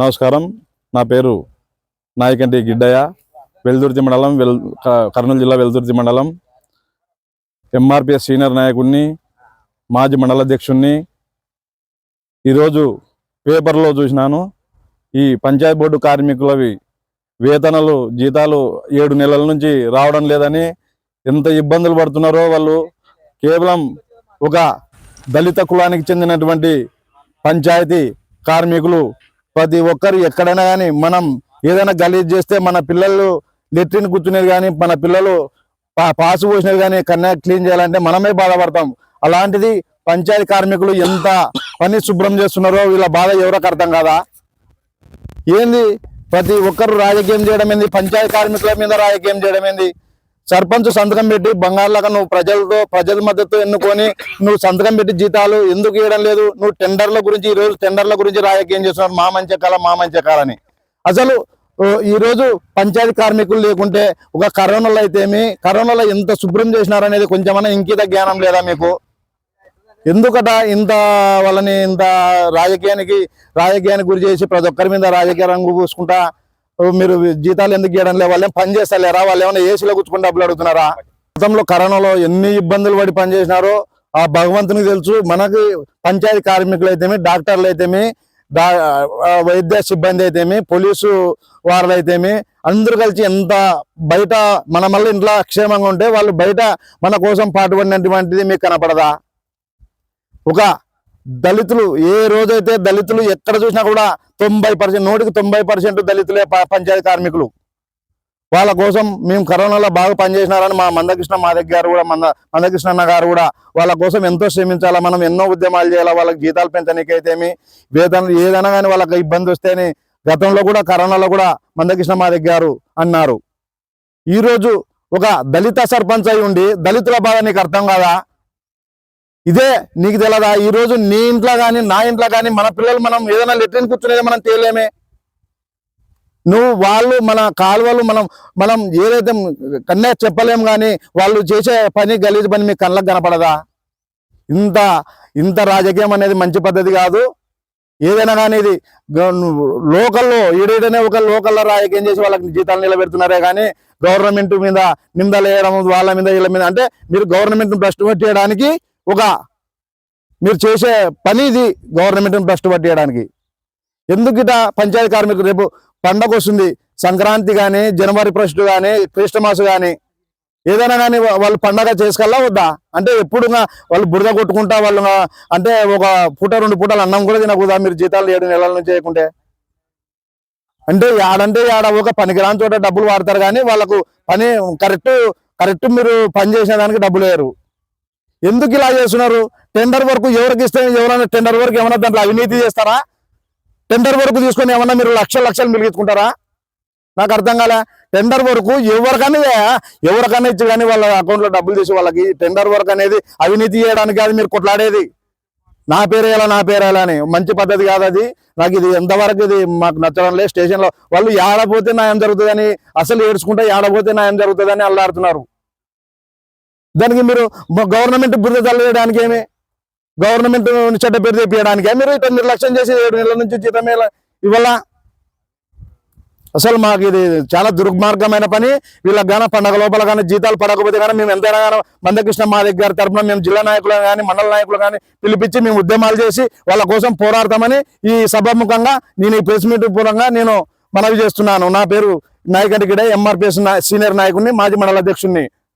నమస్కారం. నా పేరు నాయకంటి గిడ్డయ్య. వెల్దుర్తి మండలం వెల్ క- కర్నూలు జిల్లా వెల్దుర్తి మండలం. ఎంఆర్పిఎస్ సీనియర్ నాయకుడిని మాజీ మండల అధ్యక్షుడిని ఈరోజు పేపర్లో చూసినాను. ఈ పంచాయత్ బోర్డు కార్మికులవి వేతనాలు జీతాలు ఏడు నెలల నుంచి రావడం లేదని ఎంత ఇబ్బందులు పడుతున్నారో వాళ్ళు కేవలం ఒక దళిత కులానికి చెందినటువంటి పంచాయతీ కార్మికులు ప్రతి ఒక్కరు ఎక్కడైనా కానీ మనం ఏదైనా గలీజ్ చేస్తే మన పిల్లలు లెట్రిన్ కూర్చునేది కానీ మన పిల్లలు పా- పాసు పోసినది కానీ కన్నా క్లీన్ చేయాలంటే మనమే బాధపడతాం. అలాంటిది పంచాయతీ కార్మికులు ఎంత పని శుభ్రం చేస్తున్నారో వీళ్ళ బాధ ఎవరికి అర్థం కాదా? ఏంది? ప్రతి ఒక్కరు రాజకీయం చేయడం ఏంది? పంచాయతీ కార్మికుల మీద రాజకీయం చేయడం ఏంది? సర్పంచ్ సంతకం పెట్టి బంగారులాగా నువ్వు ప్రజలతో ప్రజల మద్దతు ఎన్నుకొని నువ్వు సంతకం పెట్టి జీతాలు ఎందుకు ఇవ్వడం లేదు? నువ్వు టెండర్ల గురించి ఈ రోజు టెండర్ల గురించి రాజకీయం చేస్తున్నావు. మా మంచి కాల మా మంచి కాలని. అసలు ఈరోజు పంచాయతీ కార్మికులు లేకుంటే ఒక కరోనాలో అయితేమి కరోనాలో ఎంత శుభ్రం చేసినారనేది కొంచెమన్నా ఇంకిత జ్ఞానం లేదా మీకు? ఎందుకట ఇంత వాళ్ళని ఇంత రాజకీయానికి రాజకీయానికి గురి చేసి ప్రతి ఒక్కరి మీద రాజకీయ రంగు పూసుకుంటా మీరు జీతాలు ఎందుకు ఇవ్వడం లే వాళ్ళు పని చేస్తలేరా? వాళ్ళు ఏమైనా ఏసీలో కూర్చుకుని డబ్బులు అడుగుతున్నారా? గతంలో కరోనాలో ఎన్ని ఇబ్బందులు పడి పనిచేసినారో ఆ భగవంతునికి తెలుసు. మనకి పంచాయతీ కార్మికులు అయితేమి డాక్టర్లు అయితేమి వైద్య సిబ్బంది అయితేమి పోలీసు వారు అయితేమి అందరూ కలిసి ఎంత బయట మన మళ్ళీ ఇంట్లో క్షేమంగా ఉంటే వాళ్ళు బయట మన కోసం పాటుపడినటువంటిది మీకు కనపడదా? ఒక దళితులు ఏ రోజైతే దళితులు ఎక్కడ చూసినా కూడా తొంభై పర్సెంట్ నూటికి తొంభై పర్సెంట్ దళితులే పంచాయతీ కార్మికులు. వాళ్ళ కోసం మేము కరోనాలో బాగా పనిచేసినారని మా మందకృష్ణ మా దగ్గర కూడా మంద మందకృష్ణ అన్న గారు కూడా వాళ్ళ కోసం ఎంతో శ్రమించాలా మనం ఎన్నో ఉద్యమాలు చేయాలా వాళ్ళకి జీతాలు పెంచడానికైతేమి వేతన ఏదైనా కానీ వాళ్ళకి ఇబ్బంది వస్తేని గతంలో కూడా కరోనాలో కూడా మందకృష్ణ మా దగ్గర అన్నారు. ఈరోజు ఒక దళిత సర్పంచ్ అయి ఉండి దళితుల బాధ నీకు అర్థం కాదా? ఇదే నీకు తెలదా? ఈరోజు నీ ఇంట్లో కానీ నా ఇంట్లో కానీ మన పిల్లలు మనం ఏదైనా లెట్రిన్ కూర్చునేది మనం తేలేమే నువ్వు వాళ్ళు మన కాలువలు మనం మనం ఏదైతే కన్నా చెప్పలేం కానీ వాళ్ళు చేసే పని గలీజు పని మీకు కళ్ళకు కనపడదా? ఇంత ఇంత రాజకీయం అనేది మంచి పద్ధతి కాదు. ఏదైనా కానీ ఇది లోకల్లో ఏడేటనే ఒక లోకల్లో రాజకీయం చేసి వాళ్ళకి జీతాలు నిలబెడుతున్నారే కానీ గవర్నమెంట్ మీద నిందలు వేయడం వాళ్ళ మీద వీళ్ళ మీద అంటే మీరు గవర్నమెంట్ భ్రష్టు చేయడానికి ఒక మీరు చేసే పని ఇది గవర్నమెంట్ని భ్రష్టు పట్టేయడానికి. ఎందుకు ఇట పంచాయతీ కార్మికులు రేపు పండగ వస్తుంది సంక్రాంతి కానీ జనవరి ఫస్ట్ కానీ క్రిస్టమాస్ కానీ ఏదైనా కానీ వాళ్ళు పండగ చేసుకెళ్ళా వద్దా? అంటే ఎప్పుడు వాళ్ళు బురద కొట్టుకుంటా వాళ్ళు అంటే ఒక పూట రెండు పూటలు అన్నం కూడా తినకూడదా మీరు జీతాలు ఏడు నెలల నుంచి చేయకుంటే? అంటే యాడంటే యాడ ఒక పనికిరాని చోట డబ్బులు వాడతారు కానీ వాళ్ళకు పని కరెక్ట్ కరెక్ట్ మీరు పని చేసిన దానికి డబ్బులు వేయరు. ఎందుకు ఇలా చేస్తున్నారు? టెండర్ వరకు ఎవరికి ఇస్తే ఎవరైనా టెండర్ వరకు ఏమైనా దాంట్లో అవినీతి చేస్తారా? టెండర్ వరకు తీసుకొని ఏమన్నా మీరు లక్షల లక్షలు మిలిగించుకుంటారా నాకు అర్థం కాలే. టెండర్ వరకు ఎవరికైనా ఎవరికైనా ఇచ్చి కానీ వాళ్ళ అకౌంట్లో డబ్బులు తీసి వాళ్ళకి టెండర్ వర్క్ అనేది అవినీతి చేయడానికి కాదు మీరు కొట్లాడేది. నా పేరు ఎలా నా పేరు ఎలా అని. మంచి పద్ధతి కాదు అది. నాకు ఇది ఎంతవరకు ఇది మాకు నచ్చడం లేదు. స్టేషన్లో వాళ్ళు ఏడపోతే న్యాయం జరుగుతుందని అసలు ఏడ్చుకుంటే ఏడపోతే నా ఏం జరుగుతుందని అల్లాడుతున్నారు. దానికి మీరు గవర్నమెంట్ బురద చల్లడానికి ఏమి? గవర్నమెంట్ చెడ్డ పేరు తెప్పించడానికి మీరు ఇట్లా నిర్లక్ష్యం చేసి ఏడు నెలల నుంచి జీతం ఎలా- ఇవ్వాలా? అసలు మాకు ఇది చాలా దుర్మార్గమైన పని. వీళ్ళకి కానీ పండగ లోపల కానీ జీతాలు పడకపోతే కానీ మేము ఎంతైనా కానీ మందకృష్ణ మా దగ్గర తరపున మేము జిల్లా నాయకులు కానీ మండల నాయకులు కానీ పిలిపించి మేము ఉద్యమాలు చేసి వాళ్ళ కోసం పోరాడతామని ఈ సభాముఖంగా నేను ఈ ప్రెస్ మీట్ పూర్వంగా నేను మనవి చేస్తున్నాను. నా పేరు నాయకంటికిడే ఎంఆర్పిఎస్ సీనియర్ నాయకుడిని మాజీ మండల అధ్యక్షుడిని.